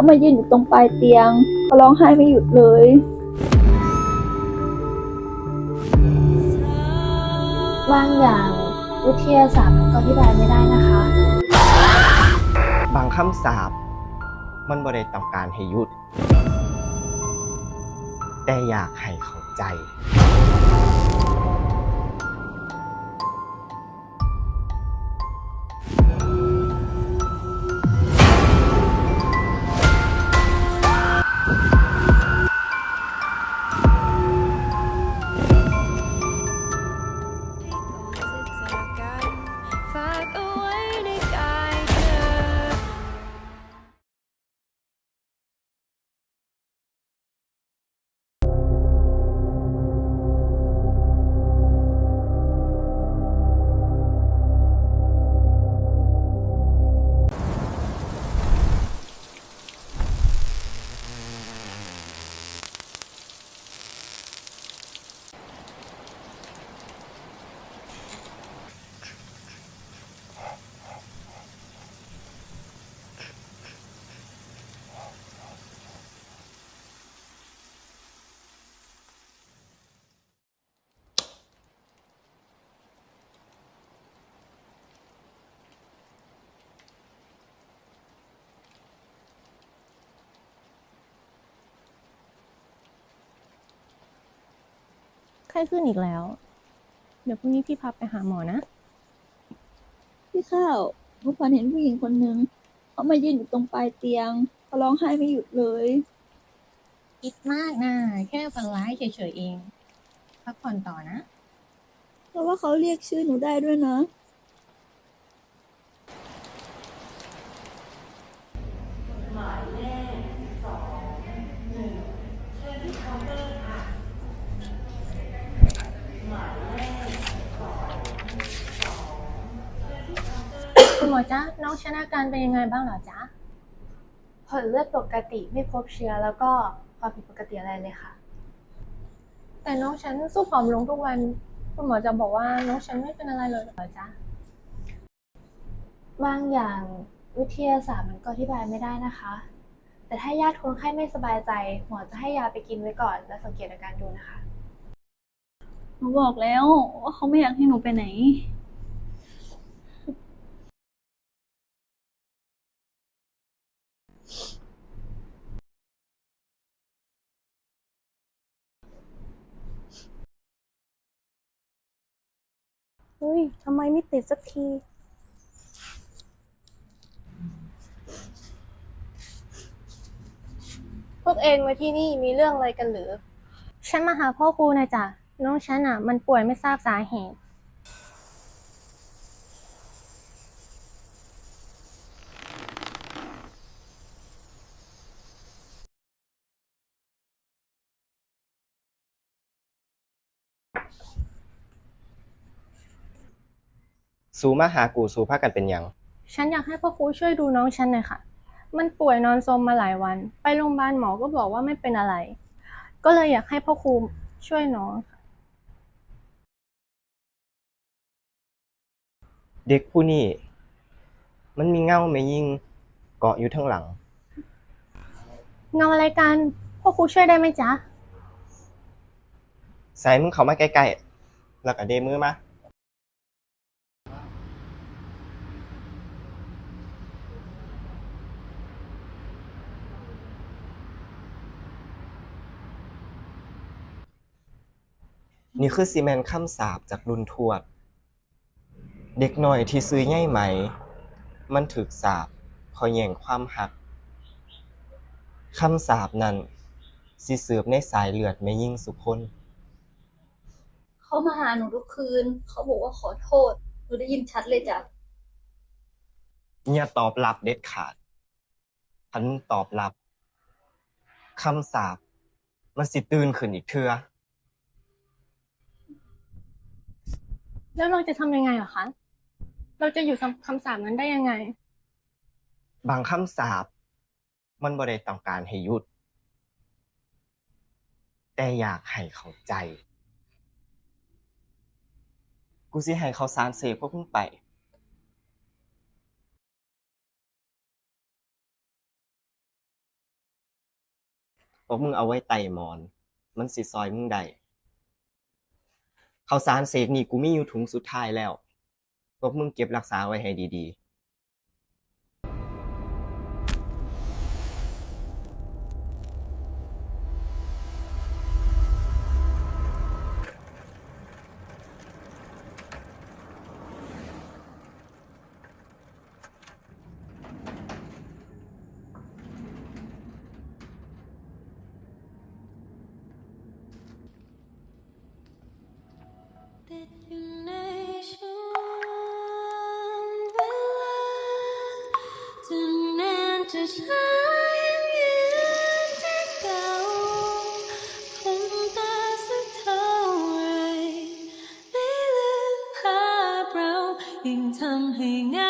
เขามายืนอยู่ตรงปลายเตียงเขาร้องไห้ไม่หยุดเลยบางอย่างวิทยาศาสตร์มันก็อธิบายไม่ได้นะคะ บางคำสาปมันบ่ได้ต้องการให้หยุด แต่อยากให้เข้าใจ ไข้ขึ้นอีกแล้ว เดี๋ยวพรุ่งนี้พี่พับไปหาหมอนะ พี่ข้าวหนูฝันเห็นผู้หญิงคนหนึ่งเขามายืนอยู่ตรงปลายเตียงเขาร้องไห้ไม่หยุดเลย คิดมากนะแค่ฝันร้ายเฉยๆเอง พักผ่อนต่อนะ เพราะว่าเขาเรียกชื่อหนูได้ด้วยนะ อจ๊ะน้องชนะการเป็นยังไงบ้างเหรอจ๊ะผลเลือดปกติไม่พบเชื้อแล้วก็ความผิดปกติอะไรเลยค่ะ แต่น้องฉันสู้ผอมลงทุกวัน คุณหมอจะบอกว่าน้องฉันไม่เป็นอะไรเลยเหรอจ๊ะบางอย่างวิทยาศาสตร์มันก็อธิบายไม่ได้นะคะ แต่ถ้าญาติคนไข้ไม่สบายใจ หมอจะให้ยาไปกินไว้ก่อน แล้วสังเกตอาการดูนะคะ หนูบอกแล้วว่าเขาไม่อยากให้หนูไปไหน เฮ้ยทำไมไม่ติดสักที พวกเองมาที่นี่มีเรื่องอะไรกันหรือ ฉันมาหาพ่อครูนะจ๊ะ น้องฉันอะ มันป่วยไม่ทราบสาเหตุ สูมาหากูสูพากันเป็นหยัง ฉันอยากให้พ่อครูช่วยดูน้องฉันหน่อยค่ะ มันป่วยนอนซมมาหลายวัน ไปโรงพยาบาลหมอก็บอกว่าไม่เป็นอะไร ก็เลยอยากให้พ่อครูช่วยน้องค่ะเด็กผู้นี้มันมีเงาไม่ยิงเกาะอยู่ทั้งหลัง เงาอะไรกันพ่อครูช่วยได้ไหมจ๊ะ ใส่มึงเข้ามาใกล้ๆแล้วก็เดมือมา นี่คือซีเมนต์คำสาปจากรุ่นทวด เด็กน้อยที่ซื้อใหญ่ไหม มันถึกสาปเพอแย่งความหักคำสาปนั้นสิสืบในสายเลือดไม่ยิ่งสุคน เขามาหาหนูทุกคืน เขาบอกว่าขอโทษ หนูได้ยินชัดเลยจ้ะอย่าตอบรับเด็ดขาดพันตอบรับคำสาปมันสิตื่นขึ้นอีกเทื่อ แล้วเราจะทำยังไงเหรอคะ เราจะอยู่คำสาปนั้นได้ยังไง บางคำสาปมันบ่ได้ต้องการให้หยุด แต่อยากให้เข้าใจ กูสิให้เขาสารเสกพวกมึงไป พวกมึงเอาไว้ไต่หมอน มันสิซอยมึงได้ ข้าวสารเศษนี่กูมีอยู่ถุงสุดท้ายแล้วพวกมึงเก็บรักษาไว้ให้ดีๆ ยิ่งทำให้งา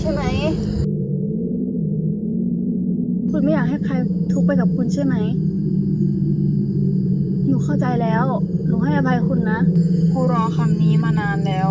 ใช่ไหม คุณไม่อยากให้ใครทุกข์ไปกับคุณใช่ไหม หนูเข้าใจแล้ว หนูให้อภัยคุณนะ กูรอคำนี้มานานแล้ว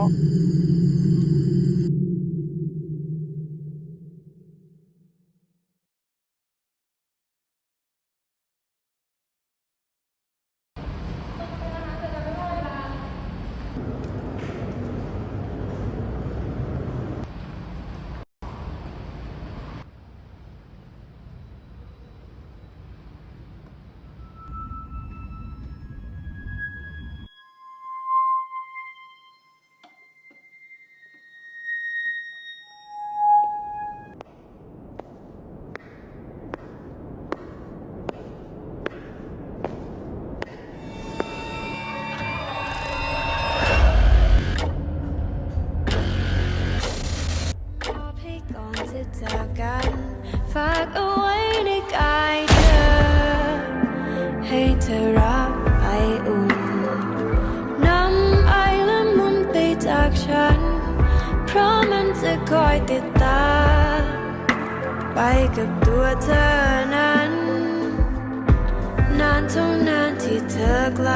เพราะมันจะคอยติดตามไปกับตัวเธอนั้น นานเท่านานที่เธอไกล